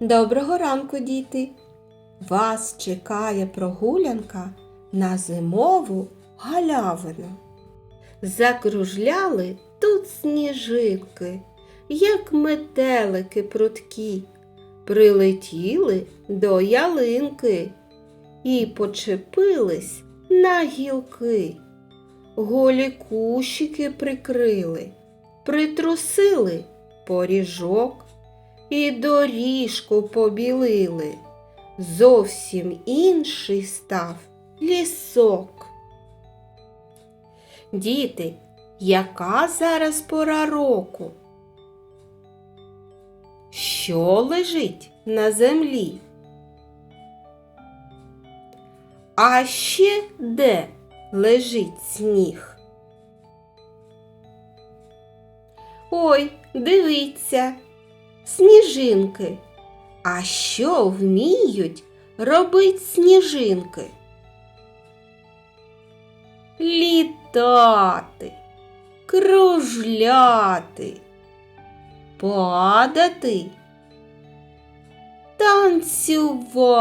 Доброго ранку, діти! Вас чекає прогулянка на зимову галявину. Закружляли тут сніжинки, як метелики прудкі, прилетіли до ялинки і почепились на гілки. Голі кущики прикрили, притрусили поріжок і доріжку побілили. Зовсім інший став лісок. Діти, яка зараз пора року? Що лежить на землі? А ще де лежить сніг? Ой, дивіться, сніжинки. А що вміють робить сніжинки? Літати, кружляти, падати, танцювати.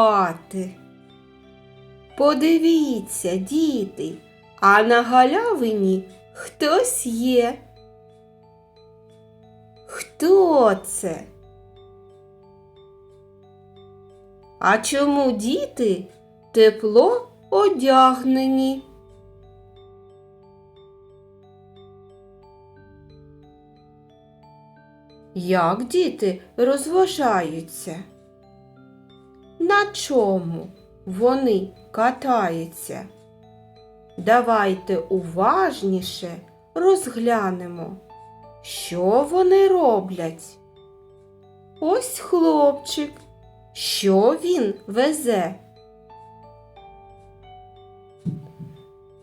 Подивіться, діти, а на галявині хтось є. Хто це? А чому діти тепло одягнені? Як діти розважаються? На чому вони катаються? Давайте уважніше розглянемо, що вони роблять. Ось хлопчик. Що він везе?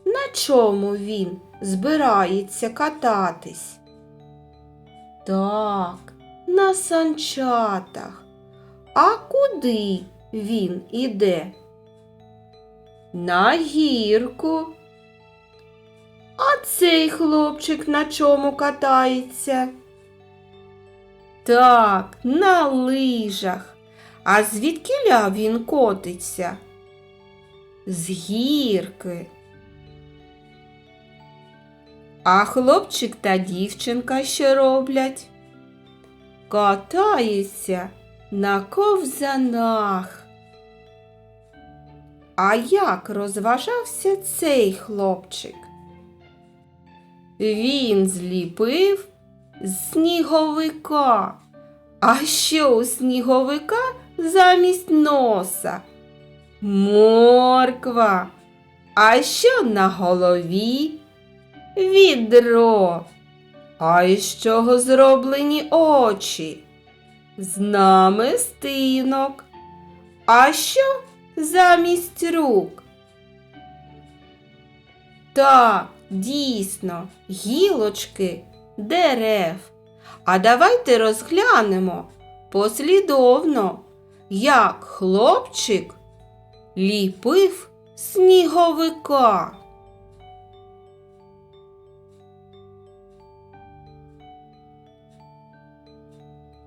На чому він збирається кататись? Так, на санчатах. А куди він іде? На гірку. А цей хлопчик на чому катається? Так, на лижах. А звідкіля він котиться? З гірки. А хлопчик та дівчинка що роблять? Катаються на ковзанах. А як розважався цей хлопчик? Він зліпив сніговика. А що у сніговика замість носа? Морква. А що на голові? Відро. А із чого зроблені очі? З намистинок. А що замість рук? Так, дійсно, гілочки дерев. А давайте розглянемо послідовно, як хлопчик ліпив сніговика.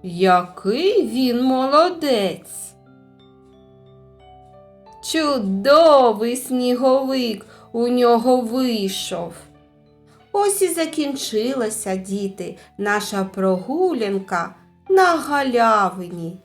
Який він молодець. Чудовий сніговик у нього вийшов. Ось і закінчилася, діти, наша прогулянка на галявині.